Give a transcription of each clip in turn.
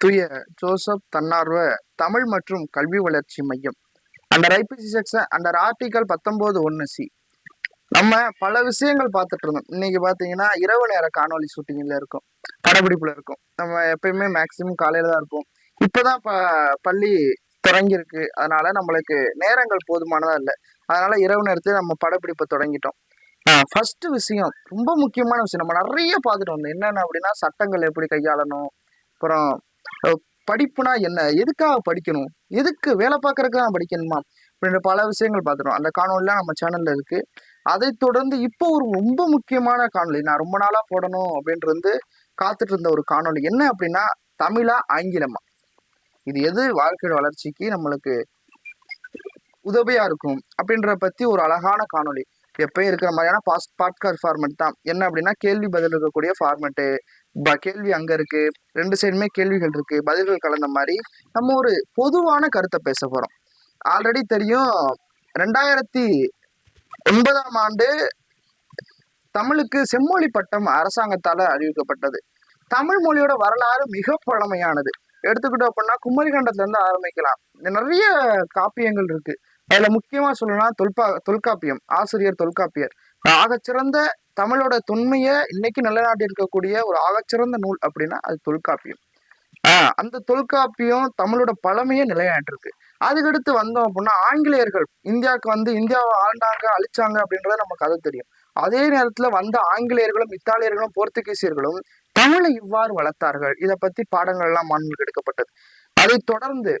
தூய ஜோசப் தன்னார்வ தமிழ் மற்றும் கல்வி வளர்ச்சி மையம். Under IPC section under article பத்தொம்போது ஒன்று சி நம்ம பல விஷயங்கள் பார்த்துட்டு இருந்தோம். இன்னைக்கு பார்த்தீங்கன்னா இரவு நேர காணொளி ஷூட்டிங்கில் இருக்கும். படப்பிடிப்பில் இருக்கும். நம்ம எப்பயுமே மேக்சிமம் காலையில் தான் இருப்போம். இப்போதான் ப பள்ளி தொடங்கியிருக்கு. அதனால நம்மளுக்கு நேரங்கள் போதுமானதாக இல்லை. அதனால இரவு நேரத்தில் நம்ம படப்பிடிப்பை தொடங்கிட்டோம். ஃபர்ஸ்ட் விஷயம் ரொம்ப முக்கியமான விஷயம். நம்ம நிறைய பார்த்துட்டு வந்தோம். என்னென்ன அப்படின்னா சட்டங்கள் எப்படி கையாளணும்? அப்புறம் படிப்புனா என்ன? எதுக்காக படிக்கணும்? எதுக்கு வேலை பார்க்கறதுக்கு தான் படிக்கணுமா? அப்படின்ற பல விஷயங்கள் பார்த்துட்டோம். அந்த காணொலிலாம் நம்ம சேனலில் இருக்குது அதை தொடர்ந்து இப்போ ஒரு ரொம்ப முக்கியமான காணொளி. நான் ரொம்ப நாளாக போடணும் அப்படின்ட்டு வந்து காத்துட்டு இருந்த ஒரு காணொளி. என்ன அப்படின்னா தமிழா ஆங்கிலமா? இது எது? வாழ்க்கையோட வளர்ச்சிக்கு நம்மளுக்கு உதவியாக இருக்கும் அப்படின்ற பற்றி ஒரு அழகான காணொளி. எப்பயும் இருக்கிற மாதிரியான பாஸ் பாட்காஸ்ட் ஃபார்மெட் தான். என்ன அப்படின்னா கேள்வி பதில் இருக்கக்கூடிய ஃபார்மெட்டு கேள்வி அங்க இருக்கு. ரெண்டு சைடுமே கேள்விகள் இருக்கு. பதில்கள் கலந்த மாதிரி நம்ம ஒரு பொதுவான கருத்தை பேச போறோம். ஆல்ரெடி தெரியும். ரெண்டாயிரத்தி ஒன்பதாம் ஆண்டு தமிழுக்கு செம்மொழி பட்டம் அரசாங்கத்தால அறிவிக்கப்பட்டது. தமிழ் மொழியோட வரலாறு மிக பழமையானது. எடுத்துக்கிட்டோம் அப்படின்னா குமரிகண்டத்துல இருந்து ஆரம்பிக்கலாம். நிறைய காப்பியங்கள் இருக்கு. அதுல முக்கியமா சொல்லணும்னா தொல்பா தொல்காப்பியம் ஆசிரியர் தொல்காப்பியர். ஆகச்சிறந்த தமிழோட தொன்மையை இன்னைக்கு நிலைநாட்டி இருக்கக்கூடிய ஒரு ஆகச்சிறந்த நூல் அப்படின்னா அது தொல்காப்பியம். அந்த தொல்காப்பியம் தமிழோட பழமையை நிலைநாட்டிருக்கு. அதுக்கடுத்து வந்தோம் அப்படின்னா ஆங்கிலேயர்கள் இந்தியாவுக்கு வந்து இந்தியாவை ஆண்டாங்க அழிச்சாங்க அப்படின்றது நமக்கு அது தெரியும். அதே நேரத்துல வந்த ஆங்கிலேயர்களும் இத்தாலியர்களும் போர்த்துகீசியர்களும் தமிழை இவ்வாறு வளர்த்தார்கள். இதை பத்தி பாடங்கள் எல்லாம் மாணவர்களுக்கு எடுக்கப்பட்டது. அதைத் தொடர்ந்து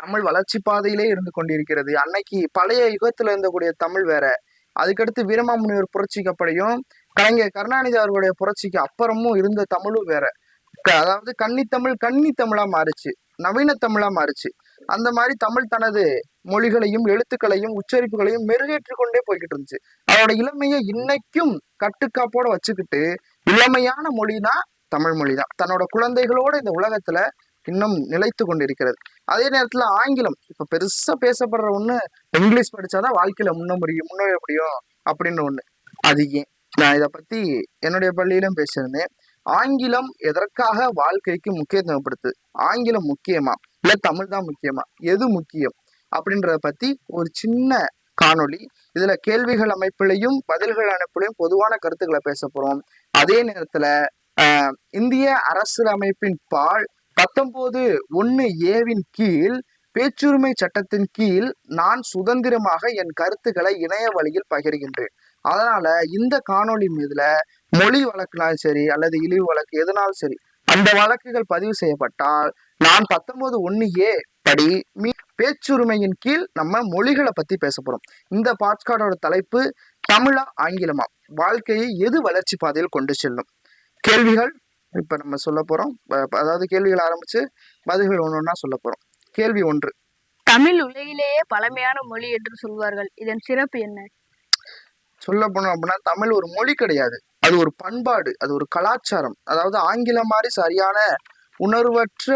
தமிழ் வளர்ச்சி பாதையிலே இருந்து கொண்டிருக்கிறது. அன்னைக்கு பழைய யுகத்துல இருந்தக்கூடிய தமிழ் வேற. அதுக்கடுத்து வீரமாமுனிவர் புரட்சிக்கு அப்படியும் கலைஞர் கருணாநிதி அவர்களுடைய புரட்சிக்கு அப்புறமும் இருந்த தமிழும் வேற. க- அதாவது கன்னித்தமிழ் கன்னித்தமிழா மாறுச்சு. நவீன தமிழா மாறுச்சு. அந்த மாதிரி தமிழ் தனது மொழிகளையும் எழுத்துக்களையும் உச்சரிப்புகளையும் மெருகேற்றி கொண்டே போய்கிட்டு இருந்துச்சு. அதோட இளமையை இன்னைக்கும் கட்டுக்காப்போட வச்சுக்கிட்டு இளமையான மொழினா தமிழ் மொழி தான் தன்னோட குழந்தைகளோட இந்த உலகத்துல இன்னும் நிலைத்து கொண்டிருக்கிறது. அதே நேரத்தில் ஆங்கிலம். இப்போ பெருசாக பேசப்படுற ஒன்று இங்கிலீஷ் படிச்சாதான் வாழ்க்கையில் முன்ன முடியும் முன்னேற முடியும் அப்படின்னு ஒன்று அது ஏன்? நான் இதை பற்றி என்னுடைய பள்ளியிலும் பேசியிருந்தேன். ஆங்கிலம் எதற்காக வாழ்க்கைக்கு முக்கியத்துவப்படுத்துது ஆங்கிலம் முக்கியமா? இல்லை தமிழ் தான் முக்கியமா? எது முக்கியம்? அப்படின்றத பற்றி ஒரு சின்ன காணொளி. இதுல கேள்விகள் அமைப்பிலையும் பதில்கள் அமைப்பிலையும் பொதுவான கருத்துக்களை பேச போறோம். அதே நேரத்துல இந்திய அரசியலமைப்பின் பால் பத்தொன்பது ஒன்னு ஏவின் கீழ் பேச்சுரிமை சட்டத்தின் கீழ் நான் சுதந்திரமாக என் கருத்துக்களை இணைய வழியில் பகிர்கின்றேன். அதனால இந்த காணொளி மீதுல மொழி வழக்குனாலும் சரி அல்லது இழிவு வழக்கு எதுனாலும் சரி அந்த வழக்குகள் பதிவு செய்யப்பட்டால் நான் பத்தொன்பது ஒன்னு ஏ படி மீ பேச்சுரிமையின் கீழ் நம்ம மொழிகளை பத்தி பேச போறோம். இந்த பாட்கார்டோட தலைப்பு தமிழா ஆங்கிலமா? வாழ்க்கையை எது வளர்ச்சி பாதையில் கொண்டு செல்லும்? கேள்விகள் இப்ப நம்ம சொல்ல போறோம். அஹ் அதாவது கேள்விகள் ஆரம்பிச்சு பதில்கள் ஒன்று ஒன்றா சொல்ல போறோம். கேள்வி ஒன்று. தமிழ் உலகிலேயே பழமையான மொழி என்று சொல்வார்கள். இதன் சிறப்பு என்ன? சொல்ல போனோம் அப்படின்னா தமிழ் ஒரு மொழி கிடையாது. அது ஒரு பண்பாடு அது ஒரு கலாச்சாரம். அதாவது ஆங்கிலம் மாதிரி சரியான உணர்வற்ற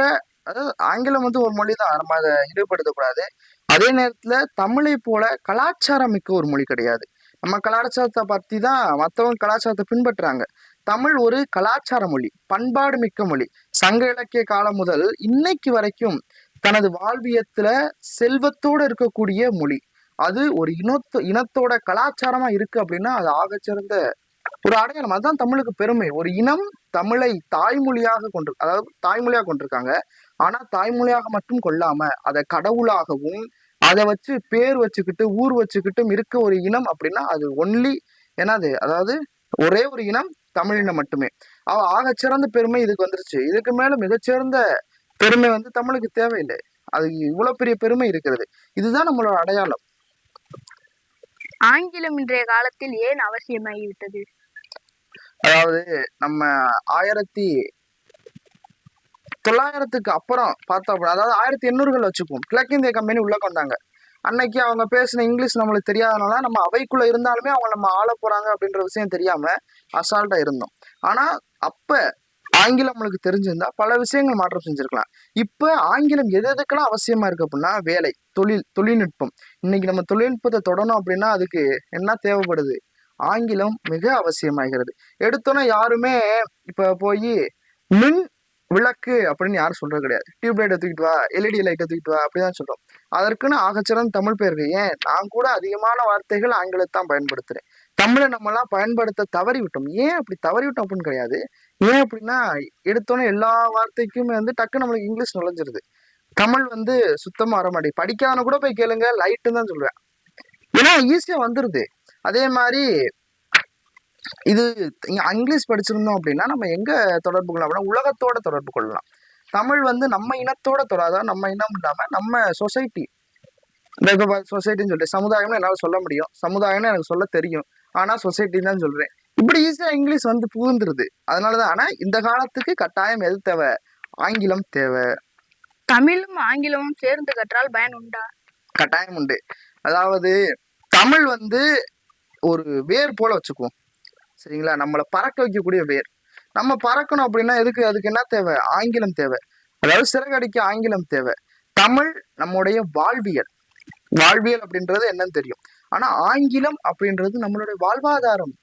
அதாவது ஆங்கிலம் வந்து ஒரு மொழி தான் நம்ம அதை ஈடுபடுத்தக்கூடாது அதே நேரத்துல தமிழை போல கலாச்சாரம் மிக்க ஒரு மொழி கிடையாது. நம்ம கலாச்சாரத்தை பத்தி தான் மற்றவங்க கலாச்சாரத்தை பின்பற்றுறாங்க. தமிழ் ஒரு கலாச்சார மொழி பண்பாடு மிக்க மொழி. சங்க இலக்கிய காலம் முதல் இன்னைக்கு வரைக்கும் தனது வாழ்வியத்துல செல்வத்தோடு இருக்கக்கூடிய மொழி. அது ஒரு இனத்தோ இனத்தோட கலாச்சாரமா இருக்கு அப்படின்னா அது ஆகச்சிறந்த ஒரு அடையாளம். அதுதான் தமிழுக்கு பெருமை. ஒரு இனம் தமிழை தாய்மொழியாக கொண்டு அதாவது தாய்மொழியாக கொண்டிருக்காங்க. ஆனா தாய்மொழியாக மட்டும் கொள்ளாம அதை கடவுளாகவும் அதை வச்சு பேர் வச்சுக்கிட்டு ஊர் வச்சுக்கிட்டும் இருக்க ஒரு இனம் அப்படின்னா அது ஒன்லி என்னது? அதாவது ஒரே ஒரு இனம் தமிழினம் மட்டுமே. அவ ஆகச்சிறந்த பெருமை இதுக்கு வந்துருச்சு. இதுக்கு மேல மிகச்சிறந்த பெருமை வந்து தமிழுக்கு தேவையில்லை. அது இவ்வளவு பெரிய பெருமை இருக்கிறது. இதுதான் நம்மளோட அடையாளம். ஆங்கிலம் இன்றைய காலத்தில் ஏன் அவசியமாகிவிட்டது? அதாவது நம்ம ஆயிரத்தி தொள்ளாயிரத்துக்கு அப்புறம் பார்த்தோம் அதாவது ஆயிரத்தி எண்ணூறுகள் வச்சுக்குவோம் கிழக்கிந்திய கம்பெனி உள்ள வந்தாங்க. அன்னைக்கு அவங்க பேசின இங்கிலீஷ் நம்மளுக்கு தெரியாதனால நம்ம அவைக்குள்ள இருந்தாலுமே அவங்க நம்ம ஆள போறாங்க அப்படின்ற விஷயம் தெரியாம அசால்ட்டாக இருந்தோம். ஆனால் அப்போ ஆங்கிலம் நம்மளுக்கு தெரிஞ்சிருந்தா பல விஷயங்கள் மாற்றம் செஞ்சுருக்கலாம். இப்போ ஆங்கிலம் எது எதுக்கெல்லாம் அவசியமாக இருக்குது அப்படின்னா வேலை தொழில் தொழில்நுட்பம். இன்னைக்கு நம்ம தொழில்நுட்பத்தை தொடணும் அப்படின்னா அதுக்கு என்ன தேவைப்படுது? ஆங்கிலம் மிக அவசியமாகிறது. எடுத்தோன்னே யாருமே இப்போ போய் மின் விளக்கு அப்படின்னு யாரும் சொல்றது கிடையாது. டியூப் லைட்டை தூக்கிட்டு வா எல்இடி லைட்டை தூக்கிட்டு வா அப்படிதான் சொல்றோம். அதற்குன்னு ஆகச்சிறந்த தமிழ் பேர் ஏன்? நான் கூட அதிகமான வார்த்தைகள் ஆங்கிலத்தை தான் பயன்படுத்துறேன். தமிழை நம்மலாம் பயன்படுத்த தவறி விட்டோம் ஏன் அப்படி தவறி விட்டோம் அப்படின்னு கிடையாது. ஏன் அப்படின்னா எடுத்தோன்னே எல்லா வார்த்தைக்குமே வந்து டக்கு நம்மளுக்கு இங்கிலீஷ் நுழைஞ்சிருது. தமிழ் வந்து சுத்தமாக வர மாட்டேங்குது. படிக்காதவன கூட போய் கேளுங்க லைட்டுன்னு தான் சொல்லுவேன். ஏன்னா ஈஸியாக வந்துடுது அதே மாதிரி இது இங்கிலீஷ் படிச்சிருந்தோம் அப்படின்னா நம்ம எங்கே தொடர்பு கொள்ளலாம் அப்படின்னா உலகத்தோட தொடர்பு கொள்ளலாம். தமிழ் வந்து நம்ம இனத்தோட தொடாத நம்ம இனம் இல்லாமல் நம்ம சொசைட்டி சொசைட்டின்னு சொல்லிட்டு சமுதாயம்னு என்னால் சொல்ல முடியும். சமுதாயம்னு எனக்கு சொல்ல தெரியும். ஆனா சொசைட்டி தான் சொல்றேன். இப்படி ஈஸியா இங்கிலீஷ் வந்து புகுந்துருது. அதனாலதான் ஆனா இந்த காலத்துக்கு கட்டாயம் எது தேவை? ஆங்கிலம் தேவை. தமிழும் ஆங்கிலமும் சேர்ந்து கற்றால் பயன் உண்டா? கட்டாயம் உண்டு. அதாவது தமிழ் வந்து ஒரு வேர் போல வச்சுக்குவோம். சரிங்களா? நம்மளை பறக்க வைக்கக்கூடிய வேர். நம்ம பறக்கணும் அப்படின்னா எதுக்கு? அதுக்கு என்ன தேவை? ஆங்கிலம் தேவை. அதாவது சிறகடிக்க ஆங்கிலம் தேவை. தமிழ் நம்முடைய வாழ்வியல். வாழ்வியல் அப்படின்றது என்னன்னு தெரியும். ஆனா ஆங்கிலம் அப்படின்றது நம்மளுடைய வாழ்வாதாரம்.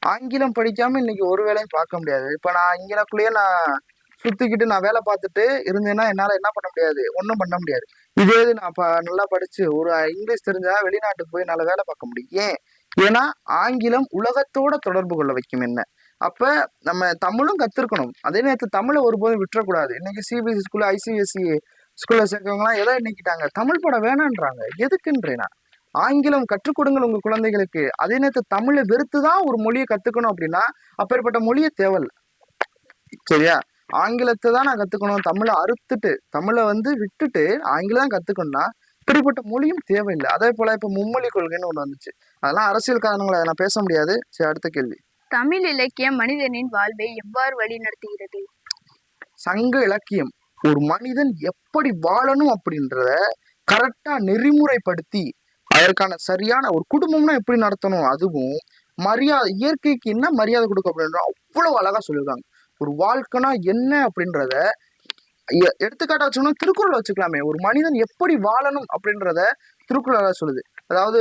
ஆங்கிலம் படிக்காம இன்னைக்கு ஒரு வேலையும் பார்க்க முடியாது. இப்ப நான் இங்கனக்குள்ளேயே நான் சுத்திக்கிட்டு நான் வேலை பார்த்துட்டு இருந்தேன்னா என்னால என்ன பண்ண முடியாது? ஒன்றும் பண்ண முடியாது. இதே இது நான் ப- நல்லா படிச்சு ஒரு இங்கிலீஷ் தெரிஞ்சா வெளிநாட்டுக்கு போய் நல்லா வேலை பார்க்க முடியும். ஏன்? ஏன்னா ஆங்கிலம் உலகத்தோட தொடர்பு கொள்ள வைக்கும் என்ன? அப்ப நம்ம தமிழும் கத்துருக்கணும். அதே நேரத்தில் தமிழை ஒருபோதும் விட்டுறக்கூடாது. இன்னைக்கு சிபிஎஸ்சி ஸ்கூல்ல ஐசிஎஸ்சி ஸ்கூல்ல சேர்க்கவங்களாம் எதை நினைக்கிட்டாங்க தமிழ் படம் வேணான்றாங்க. எதுக்குன்றேனா ஆங்கிலம் கற்றுக் கொடுங்கள் உங்க குழந்தைகளுக்கு. அதே நேரத்தில் தமிழை வெறுத்து தான் ஒரு மொழியை கத்துக்கணும் அப்படின்னா அப்பேற்பட்ட மொழியே தேவையில்ல. சரியா? ஆங்கிலத்தை தான் நான் கத்துக்கணும். தமிழை அறுத்துட்டு தமிழை வந்து விட்டுட்டு ஆங்கிலம் தான் கத்துக்கணும்னா இப்படிப்பட்ட மொழியும் தேவையில்லை. அதே போல இப்ப மும்மொழி கொள்கைன்னு ஒண்ணு வந்துச்சு. அதெல்லாம் அரசியல் காரணங்களை நான் பேச முடியாது. சரி அடுத்த கேள்வி. தமிழ் இலக்கியம் மனிதனின் வாழ்வை எவ்வாறு வழிநடத்துகிறது? சங்க இலக்கியம். ஒரு மனிதன் எப்படி வாழணும் அப்படின்றத கரெக்டா நெறிமுறைப்படுத்தி அதற்கான சரியான ஒரு குடும்பம்னா எப்படி நடத்தணும்? அதுவும் மரியாதை இயற்கைக்கு என்ன மரியாதை கொடுக்கும் அப்படின்ற அவ்வளவு அழகா சொல்லியிருக்காங்க. ஒரு வாழ்க்கைனா என்ன அப்படின்றத எடுத்துக்காட்டா வச்சோம்னா திருக்குறள் வச்சுக்கலாமே. ஒரு மனிதன் எப்படி வாழணும் அப்படின்றத திருக்குறள் சொல்லுது. அதாவது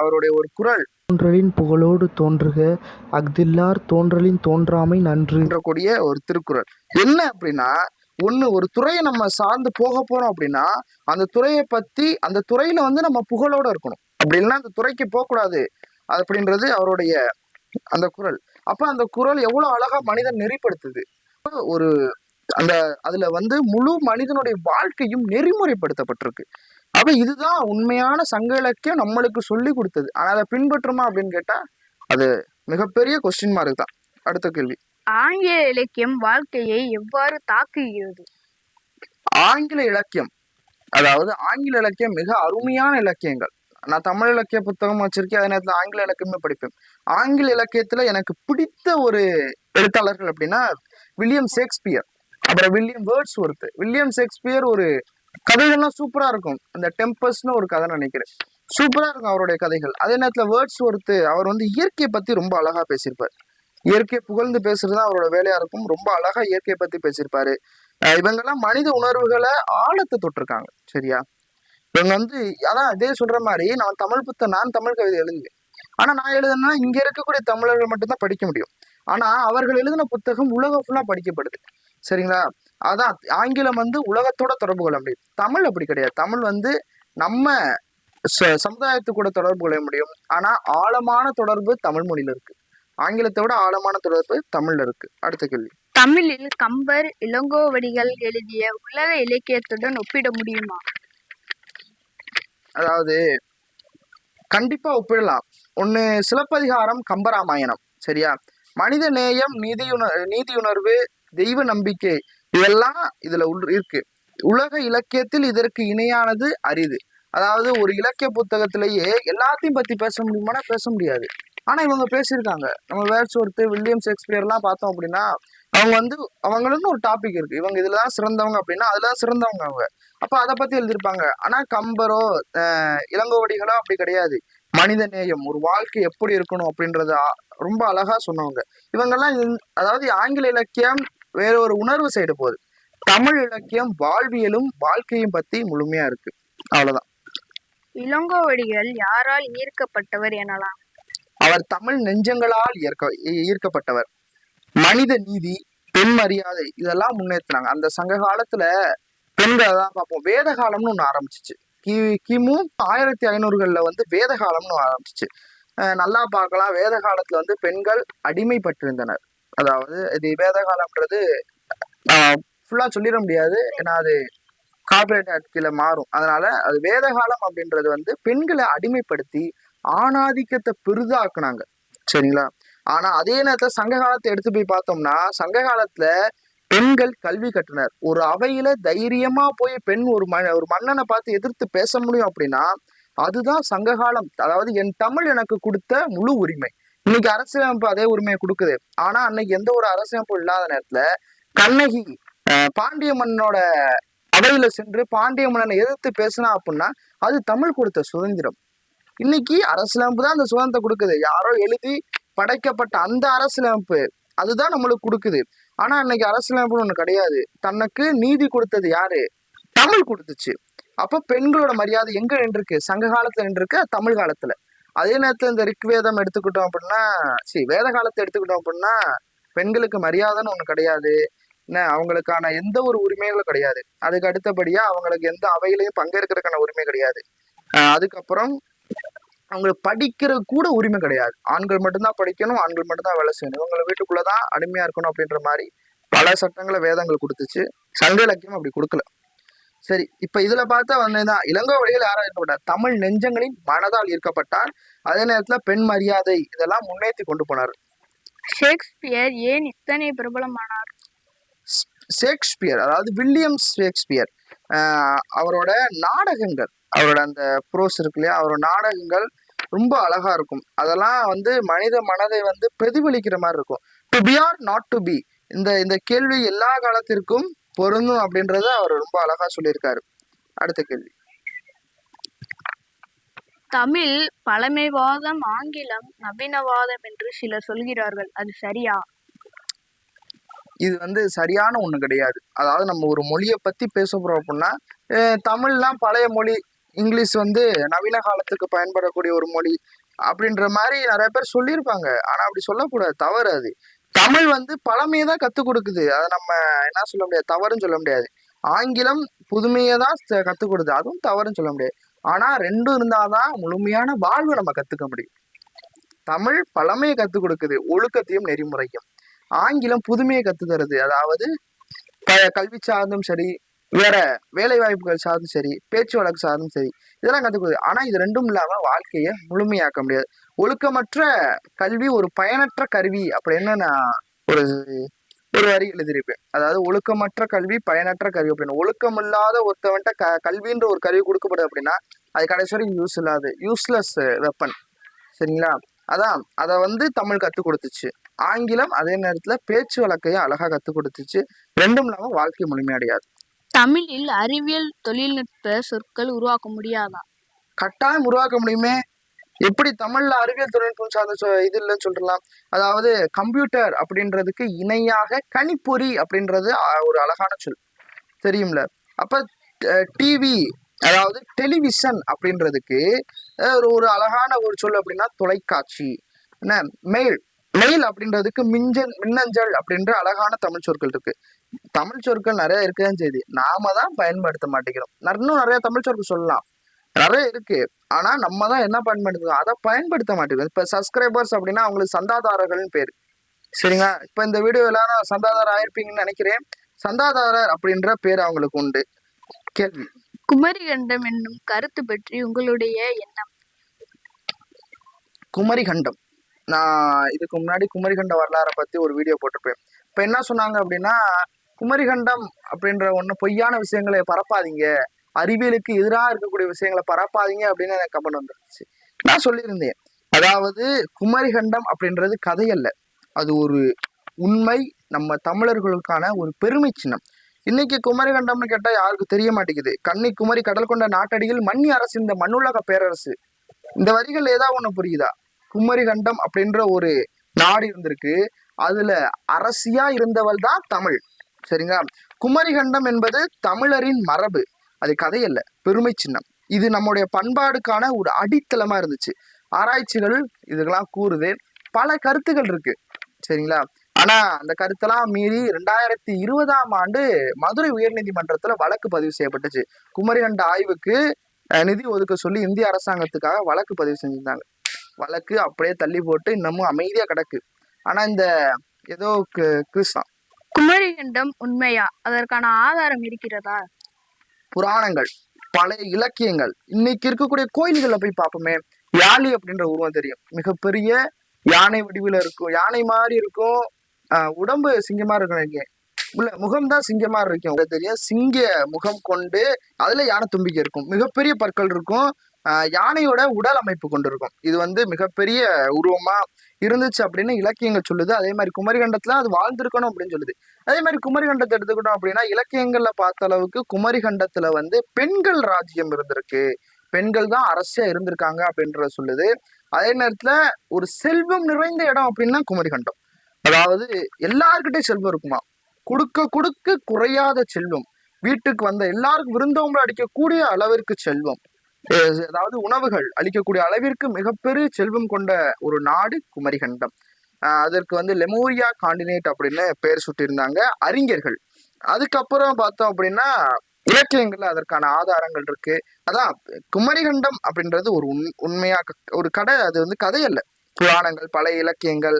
அவருடைய ஒரு குறள் தோன்றலின் புகழோடு தோன்றுக அஃதில்லார் தோன்றலின் தோன்றாமை நன்று. கூடிய ஒரு திருக்குறள். என்ன அப்படின்னா ஒன்று ஒரு துறையை நம்ம சார்ந்து போக போகிறோம் அப்படின்னா அந்த துறையை பற்றி அந்த துறையில் வந்து நம்ம புகழோடு இருக்கணும். அப்படி இல்லைன்னா அந்த துறைக்கு போகக்கூடாது அப்படின்றது அவருடைய அந்த குறள் அப்போ அந்த குறள் எவ்வளோ அழகாக மனிதன் நெறிப்படுத்துது. ஒரு அந்த அதில் வந்து முழு மனிதனுடைய வாழ்க்கையும் நெறிமுறைப்படுத்தப்பட்டிருக்கு. அப்போ இதுதான் உண்மையான சங்க இலக்கியம் நம்மளுக்கு சொல்லி கொடுத்தது. ஆனால் அதை பின்பற்றுமா அப்படின்னு கேட்டால் அது மிகப்பெரிய கொஸ்டின் மார்க் தான். அடுத்த கேள்வி. ஆங்கில இலக்கியம் வாழ்க்கையை எவ்வாறு தாக்குகிறது? ஆங்கில இலக்கியம். அதாவது ஆங்கில இலக்கியம் மிக அருமையான இலக்கியங்கள். நான் தமிழ் இலக்கிய புத்தகம் வச்சிருக்கேன். அதே நேரத்தில் ஆங்கில இலக்கியமே படிப்பேன். ஆங்கில இலக்கியத்துல எனக்கு பிடித்த ஒரு எழுத்தாளர்கள் அப்படின்னா வில்லியம் ஷேக்ஸ்பியர். அப்புறம் William Wordsworth William Shakespeare ஒரு கதைகள்லாம் சூப்பரா இருக்கும். அந்த டெம்பஸ்னு ஒரு கதை நினைக்கிறேன். சூப்பரா இருக்கும் அவருடைய கதைகள். அதே நேரத்துல வேர்ட்ஸ் ஒர்த்து அவர் வந்து இயற்கையை பத்தி ரொம்ப அழகா பேசியிருப்பார். இயற்கையை புகழ்ந்து பேசுறது தான் அவரோட வேலையா இருக்கும். ரொம்ப அழகா இயற்கையை பத்தி பேசியிருப்பாரு. இவங்கெல்லாம் மனித உணர்வுகளை ஆழத்தை தொட்டிருக்காங்க. சரியா? இவங்க வந்து அதான் இதே சொல்ற மாதிரி நான் தமிழ் புத்த நான் தமிழ் கவிதை எழுதுவேன். ஆனா நான் எழுதுனா இங்க இருக்கக்கூடிய தமிழர்கள் மட்டும்தான் படிக்க முடியும். ஆனா அவர்கள் எழுதின புத்தகம் உலகம் ஃபுல்லா படிக்கப்படுது. சரிங்களா? அதான் ஆங்கிலம் வந்து உலகத்தோட தொடர்பு கொள்ள முடியும் தமிழ் அப்படி கிடையாது. தமிழ் வந்து நம்ம ச- சமுதாயத்து கூட தொடர்பு கொள்ள முடியும். ஆனா ஆழமான தொடர்பு தமிழ் மொழியில இருக்கு. ஆங்கிலத்தை விட ஆழமான தொடர்பு தமிழ்ல இருக்கு. அடுத்த கேள்வி. தமிழில் கம்பர் இளங்கோவடிகள் எழுதிய உலக இலக்கியத்துடன் ஒப்பிட முடியுமா? அதாவது கண்டிப்பா ஒப்பிடலாம். ஒண்ணு சிலப்பதிகாரம் கம்பராமாயணம் சரியா? மனித நேயம் நீதியுணர் நீதியுணர்வு தெய்வ நம்பிக்கை இதெல்லாம் இதுல உள் இருக்கு. உலக இலக்கியத்தில் இதற்கு இணையானது அரிது. அதாவது ஒரு இலக்கிய புத்தகத்திலேயே எல்லாத்தையும் பத்தி பேச முடியுமானா பேச முடியாது. ஆனா இவங்க பேசியிருக்காங்க. நம்ம வேர்ட்ஸ் ஒருத்து வில்லியம் ஷேக்ஸ்பியர்லாம் பார்த்தோம் அப்படின்னா அவங்க வந்து அவங்களுக்குன்னு ஒரு டாபிக் இருக்கு. இவங்க இதுலதான் சிறந்தவங்க அப்படின்னா அதுலதான் சிறந்தவங்க அவங்க. அப்போ அதை பத்தி எழுதியிருப்பாங்க. ஆனா கம்பரோ அஹ் இளங்கோவடிகளோ அப்படி கிடையாது. மனித நேயம் ஒரு வாழ்க்கை எப்படி இருக்கணும் அப்படின்றத ரொம்ப அழகா சொன்னவங்க. இவங்கெல்லாம் அதாவது ஆங்கில இலக்கியம் வேற ஒரு உணர்வு சைடு போகுது. தமிழ் இலக்கியம் வாழ்வியலும் வாழ்க்கையும் பத்தி முழுமையா இருக்கு. அவ்வளவுதான். இளங்கோவடிகள் யாரால் ஈர்க்கப்பட்டவர் எனலாம்? அவர் தமிழ் நெஞ்சங்களால் ஈர்க்க ஈர்க்கப்பட்டவர். மனித நீதி பெண் மரியாதை இதெல்லாம் முன்னேற்றினாங்க அந்த சங்க காலத்துல பெண்கள் தான் பார்ப்போம். வேத காலம்னு ஒன்று ஆரம்பிச்சிச்சு. கி கிமு ஆயிரத்தி ஐநூறுகளில் வந்து வேத காலம்னு ஆரம்பிச்சிச்சு. நல்லா பார்க்கலாம். வேத காலத்துல வந்து பெண்கள் அடிமைப்பட்டிருந்தனர். அதாவது இது வேத காலம்ன்றது ஃபுல்லாக சொல்லிட முடியாது. ஏன்னா அது கார்பரேட் ஆட்கில மாறும். அதனால அது வேத காலம் அப்படின்றது வந்து பெண்களை அடிமைப்படுத்தி ஆணாதிக்கத்தை பெரிதாக்குனாங்க. சரிங்களா? ஆனா அதே நேரத்துல சங்க காலத்தை எடுத்து போய் பார்த்தோம்னா சங்க காலத்துல பெண்கள் கல்வி கட்டினர் ஒரு அவையில தைரியமா போய் பெண் ஒரு ம ஒரு மன்னனை பார்த்து எதிர்த்து பேச முடியும் அப்படின்னா அதுதான் சங்ககாலம் அதாவது என் தமிழ் எனக்கு கொடுத்த முழு உரிமை. இன்னைக்கு அரசியலமைப்பு அதே உரிமையை கொடுக்குது. ஆனா அன்னைக்கு எந்த ஒரு அரசியலமைப்பு இல்லாத நேரத்துல கண்ணகி பாண்டிய மன்னனோட அவையில சென்று பாண்டிய மன்னனை எதிர்த்து பேசினா அப்படின்னா அது தமிழ் கொடுத்த சுதந்திரம். இன்னைக்கு அரசியலமைப்பு தான் அந்த சுதந்திரத்தை கொடுக்குது. யாரோ எழுதி படைக்கப்பட்ட அந்த அரசியலமைப்பு அதுதான் நம்மளுக்கு கொடுக்குது. ஆனா இன்னைக்கு அரசியலமைப்புன்னு ஒண்ணு கிடையாது. தனக்கு நீதி கொடுத்தது யாரு? தமிழ் கொடுத்துச்சு. அப்ப பெண்களோட மரியாதை எங்க நின்றுருக்கு? சங்க காலத்துல நின்றுருக்கு தமிழ் காலத்துல. அதே நேரத்துல இந்த ரிக்வேதம் எடுத்துக்கிட்டோம் அப்படின்னா சரி வேத காலத்தை எடுத்துக்கிட்டோம் அப்படின்னா பெண்களுக்கு மரியாதைன்னு ஒண்ணு கிடையாது. என்ன அவங்களுக்கான எந்த ஒரு உரிமைகளும் கிடையாது. அதுக்கு அடுத்தபடியா அவங்களுக்கு எந்த அவையிலையும் பங்கேற்கிறதுக்கான உரிமை கிடையாது. அதுக்கப்புறம் அவங்களுக்கு படிக்கிற கூட உரிமை கிடையாது. ஆண்கள் மட்டும்தான் படிக்கணும் ஆண்கள் மட்டும்தான் வேலை செய்யணும். இவங்களை வீட்டுக்குள்ளதான் அடிமையா இருக்கணும் அப்படின்ற மாதிரி பல சட்டங்களை வேதங்கள் கொடுத்துச்சு. சங்க இலக்கியம் அப்படி கொடுக்கல. சரி இப்ப இதுல பார்த்தா வந்ததுதான். இளங்கோ வழியில் யாரா இருக்கப்பட்டார் தமிழ் நெஞ்சங்களின் மனதால் ஈர்க்கப்பட்டார். அதே நேரத்துல பெண் மரியாதை இதெல்லாம் முன்னேற்றி கொண்டு போனார். ஷேக்ஸ்பியர் ஏன் இத்தனை பிரபலமானார்? ஷேக்ஸ்பியர் அதாவது வில்லியம் ஷேக்ஸ்பியர் அவரோட நாடகங்கள் அவரோட அந்த ப்ரோஸ் இருக்கு இல்லையா? அவரோட நாடகங்கள் ரொம்ப அழகா இருக்கும். அதெல்லாம் வந்து மனித மனதை வந்து பிரதிபலிக்கிற மாதிரி இருக்கும். To be or not to be இந்த இந்த கேள்வி எல்லா காலத்திற்கும் பொருந்தும் அப்படின்றத அவர் ரொம்ப அழகா சொல்லியிருக்காரு. அடுத்த கேள்வி. தமிழ் பழமைவாதம் ஆங்கிலம் நவீனவாதம் என்று சிலர் சொல்கிறார்கள். அது சரியா? இது வந்து சரியான ஒண்ணு கிடையாது. அதாவது நம்ம ஒரு மொழியை பத்தி பேச போறோம் அப்படின்னா தமிழ்லாம் பழைய மொழி இங்கிலீஷ் வந்து நவீன காலத்துக்கு பயன்படக்கூடிய ஒரு மொழி அப்படின்ற மாதிரி நிறைய பேர் சொல்லியிருப்பாங்க. ஆனால் அப்படி சொல்லக்கூடாது. தவறு அது. தமிழ் வந்து பழமையை தான் கற்றுக் கொடுக்குது. அதை நம்ம என்ன சொல்ல முடியாது? தவறுன்னு சொல்ல முடியாது. ஆங்கிலம் புதுமையை தான் கற்றுக் கொடுது கொடுக்குது. அதுவும் தவறுன்னு சொல்ல முடியாது. ஆனால் ரெண்டும் இருந்தால் தான் முழுமையான வாழ்வை நம்ம கற்றுக்க முடியும். தமிழ் பழமையை கற்றுக் கொடுக்குது. ஒழுக்கத்தையும் நெறிமுறையும். ஆங்கிலம் புதுமையை கற்று தருது. அதாவது கல்வி சார்ந்தும் சரி வேற வேலை வாய்ப்புகள் சார்ந்தும் சரி பேச்சு வழக்கு சார்ந்தும் சரி இதெல்லாம் கத்துக்குது. ஆனா இது ரெண்டும் இல்லாம வாழ்க்கையை முழுமையாக்க முடியாது. ஒழுக்கமற்ற கல்வி ஒரு பயனற்ற கருவி அப்படின்னு நான் ஒரு ஒரு வரி எழுதியிருப்பேன். அதாவது ஒழுக்கமற்ற கல்வி பயனற்ற கருவி அப்படின்னு. ஒழுக்கம் இல்லாத ஒருத்தவன்ட்ட க கல்வின்ற ஒரு கருவி கொடுக்கப்படுது அப்படின்னா அது கடைசி வரைக்கும் யூஸ் இல்லாது. யூஸ்லெஸ் வெப்பன் சரிங்களா? அதான் அதை வந்து தமிழ் கற்றுக் கொடுத்துச்சு. ஆங்கிலம் அதே நேரத்துல பேச்சு வழக்கையும் அழகா கற்றுக் கொடுத்துச்சு. ரெண்டும் இல்லாம வாழ்க்கை முழுமையடையாது. தமிழில் அறிவியல் தொழில்நுட்ப சொற்கள் உருவாக்க முடியாதா? கட்டாயம் உருவாக்க முடியுமே. எப்படி தமிழ்ல அறிவியல் தொழில்நுட்பம் சார்ந்த இது இல்லைன்னு சொல்லலாம் அதாவது கம்ப்யூட்டர் அப்படின்றதுக்கு இணையாக கணிப்பொறி அப்படின்றது ஒரு அழகான சொல். தெரியும்ல? அப்ப டிவி அதாவது டெலிவிஷன் அப்படின்றதுக்கு ஒரு ஒரு அழகான ஒரு சொல் அப்படின்னா தொலைக்காட்சி. என்ன? மெயில் மெயில் அப்படின்றதுக்கு மிஞ்சல் மின்னஞ்சல் அப்படின்ற அழகான தமிழ் சொற்கள் இருக்கு. தமிழ் சொற்கள் நிறைய இருக்குதான் செய்யுது. நாம தான் பயன்படுத்த மாட்டேங்கிறோம். இன்னும் நிறைய தமிழ் சொற்கள் சொல்லலாம். நிறைய இருக்கு. ஆனா நம்ம தான் என்ன பயன்படுத்துறோம்? அதை பயன்படுத்த மாட்டேங்கிறோம். இப்ப சப்ஸ்கிரைபர்ஸ் அப்படின்னா அவங்களுக்கு சந்தாதாரர்கள்னு பேரு. சரிங்களா? இப்ப இந்த வீடியோ எல்லாரும் சந்தாதாரர் ஆயிருப்பீங்கன்னு நினைக்கிறேன். சந்தாதாரர் அப்படின்ற பேர் அவங்களுக்கு உண்டு. கேள்வி? குமரிகண்டம் என்னும் கருத்து பற்றி உங்களுடைய எண்ணம்? குமரிகண்டம். நான் இதுக்கு முன்னாடி குமரிகண்ட வரலாறை பத்தி ஒரு வீடியோ போட்டிருப்பேன். இப்ப என்ன சொன்னாங்க அப்படின்னா குமரிகண்டம் அப்படின்ற ஒன்று பொய்யான விஷயங்களை பரப்பாதீங்க. அறிவியலுக்கு எதிராக இருக்கக்கூடிய விஷயங்களை பரப்பாதீங்க அப்படின்னு எனக்கு கமெண்ட் வந்துருச்சு. நான் சொல்லியிருந்தேன். அதாவது குமரிகண்டம் அப்படின்றது கதை அல்ல அது ஒரு உண்மை நம்ம தமிழர்களுக்கான ஒரு பெருமை சின்னம். இன்னைக்கு குமரிகண்டம்னு கேட்டால் யாருக்கும் தெரிய மாட்டேங்குது. கன்னி குமரி கடல் கொண்ட நாட்டடியில் மன்னி அரசு இந்த மண்ணுலக பேரரசு. இந்த வரிகள் ஏதாவது ஒன்று புரியுதா? குமரிகண்டம் அப்படின்ற ஒரு நாடு இருந்திருக்கு. அதுல அரசியா இருந்தவள் தான் தமிழ். சரிங்களா? குமரிகண்டம் என்பது தமிழரின் மரபு. அது கதையல்ல பெருமை சின்னம். இது நம்முடைய பண்பாடுக்கான ஒரு அடித்தளமா இருந்துச்சு. ஆராய்ச்சிகள் இதுக்கெல்லாம் கூறுது பல கருத்துகள் இருக்கு. சரிங்களா? ஆனா அந்த கருத்தெல்லாம் மீறி ரெண்டாயிரத்தி இருபதாம் ஆண்டு மதுரை உயர்நீதிமன்றத்துல வழக்கு பதிவு செய்யப்பட்டுச்சு. குமரிகண்ட ஆய்வுக்கு நிதி ஒதுக்க சொல்லி இந்திய அரசாங்கத்துக்காக வழக்கு பதிவு செஞ்சிருந்தாங்க. வழக்கு அப்படியே தள்ளி போட்டு இன்னமும் அமைதியா கிடக்கு. ஆனா இந்த ஏதோ கு- கிறிஸ்தான் குமரிகண்டம் உண்மையா? அதற்கான ஆதாரம் இருக்கிறதா? புராணங்கள் பழைய இலக்கியங்கள். இன்னைக்கு இருக்கக்கூடிய கோயில்கள்ல போய் பார்ப்போமே. யாழி அப்படின்ற உருவம் தெரியும். மிகப்பெரிய யானை வடிவில் இருக்கும். யானை மாதிரி இருக்கும். உடம்பு சிங்கமா இருக்கும் உள்ள முகம் தான் சிங்கமா இருக்கும். உங்களுக்கு தெரியும். சிங்க முகம் கொண்டு அதுல யானை தும்பிக்கை இருக்கும். மிகப்பெரிய பற்கள் இருக்கும். ஆஹ் யானையோட உடல் அமைப்பு கொண்டு இருக்கும் இது வந்து மிகப்பெரிய உருவமா இருந்துச்சு அப்படின்னு இலக்கியங்கள் சொல்லுது. அதே மாதிரி குமரிகண்டத்தில் அது வாழ்ந்திருக்கணும் அப்படின்னு சொல்லுது. அதே மாதிரி குமரிகண்டத்தை எடுத்துக்கிட்டோம் அப்படின்னா இலக்கியங்களில் பார்த்த அளவுக்கு குமரிகண்டத்தில் வந்து பெண்கள் ராஜ்யம் இருந்திருக்கு. பெண்கள் தான் அரசியா இருந்திருக்காங்க அப்படின்றத சொல்லுது. அதே நேரத்துல ஒரு செல்வம் நிறைந்த இடம் அப்படின்னா குமரிகண்டம். அதாவது எல்லாருக்கிட்டே செல்வம் இருக்குமா? கொடுக்க கொடுக்க குறையாத செல்வம். வீட்டுக்கு வந்த எல்லாருக்கும் விருந்தோம்பல் அடிக்கக்கூடிய அளவிற்கு செல்வம். அதாவது உணவுகள் அளிக்கக்கூடிய அளவிற்கு மிகப்பெரிய செல்வம் கொண்ட ஒரு நாடு குமரிகண்டம். அதற்கு வந்து லெமோரியா காண்டினேட் அப்படின்னு பெயர் சுட்டியிருந்தாங்க அறிஞர்கள். அதுக்கப்புறம் பார்த்தோம் அப்படின்னா இலக்கியங்கள்ல அதற்கான ஆதாரங்கள் இருக்கு. அதான் குமரிகண்டம் அப்படின்றது ஒரு உண் உண்மையா ஒரு கடை அது வந்து கதை அல்ல. புராணங்கள் பழைய இலக்கியங்கள்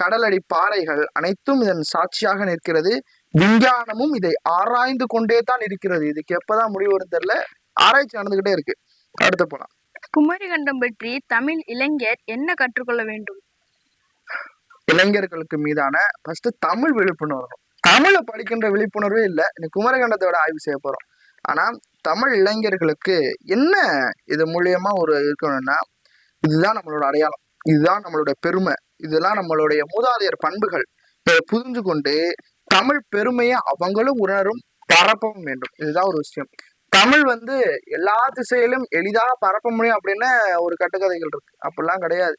கடலடி பாறைகள் அனைத்தும் இதன் சாட்சியாக நிற்கிறது. விஞ்ஞானமும் இதை ஆராய்ந்து கொண்டே தான் இருக்கிறது. இதுக்கு எப்பதான் முடிவு வரும் தெரியல. ஆராய்ச்சி நடந்துகிட்டே இருக்கு. அடுத்து போலாம். குமரிகண்டம் பற்றி தமிழ் இளைஞர் என்ன கற்றுக்கொள்ள வேண்டும்? இளைஞர்களுக்கு மீதான ஃபர்ஸ்ட் தமிழ் விழிப்புணர்வு. தமிழை படிக்கின்ற விழிப்புணர்வே இல்லை. இன்னைக்கு குமரகண்டத்தோட ஆய்வு செய்ய போறோம். ஆனா தமிழ் இளைஞர்களுக்கு என்ன இது மூலியமா ஒரு இருக்கணும்னா இதுதான் நம்மளோட அடையாளம். இதுதான் நம்மளோட பெருமை. இதெல்லாம் நம்மளுடைய மூதாதையர் பண்புகள். இதை புரிஞ்சு கொண்டு தமிழ் பெருமையை அவங்களும் உணரும் பரப்பவும் வேண்டும். இதுதான் ஒரு விஷயம். தமிழ் வந்து எல்லா திசையிலும் எளிதாக பரப்ப முடியும் அப்படின்னு ஒரு கட்டுக்கதைகள் இருக்கு. அப்படிலாம் கிடையாது.